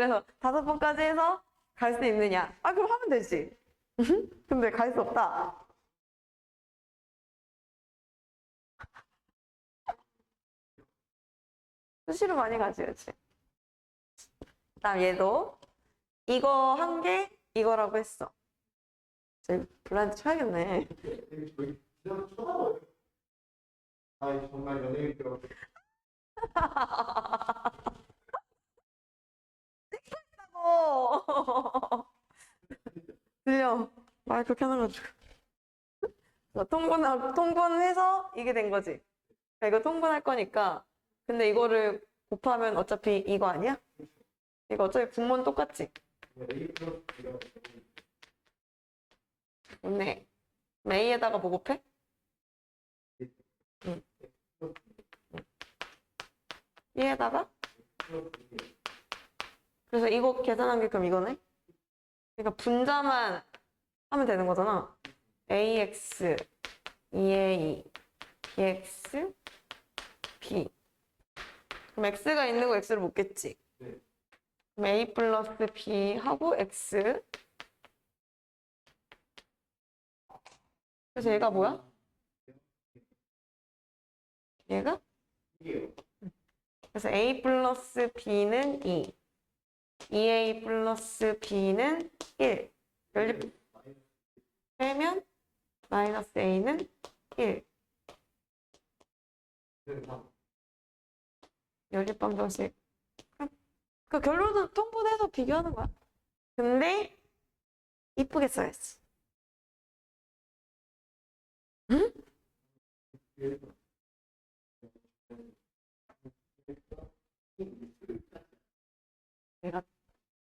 그래서 다섯 번까지 해서 갈 수 있느냐? 아, 그럼 하면 되지. 근데 갈 수 없다. 수시로 많이 가지, 그치? 다음 얘도 이거 한 개, 이거라고 했어. 제 블라인드 쳐야겠네. 아 정말 연예인들하고 어. 들려. 말 그렇게 하는 거죠. 통분, 통분해서 이게 된 거지. 그러니까 이거 통분할 거니까. 근데 이거를 곱하면 어차피 이거 아니야? 이거 어차피 분모는 똑같지? 좋네. 그럼 A에다가 뭐? 응. B에다가? 그래서 이거 계산한 게 그럼 이거네? 그러니까 분자만 하면 되는 거잖아. ax, 2a, bx, b. 그럼 x가 있는 거 x를 묻겠지. 네. 그럼 a 플러스 b 하고 x. 그래서 얘가 뭐야? 얘가? 그래서 a 플러스 b는 2. 2a 플러스 b는 1. 연립 빼면 마이너스 a는 1. 연립 방정식. 그 결론은 통분해서 비교하는 거야. 근데 이쁘게 써야지. 내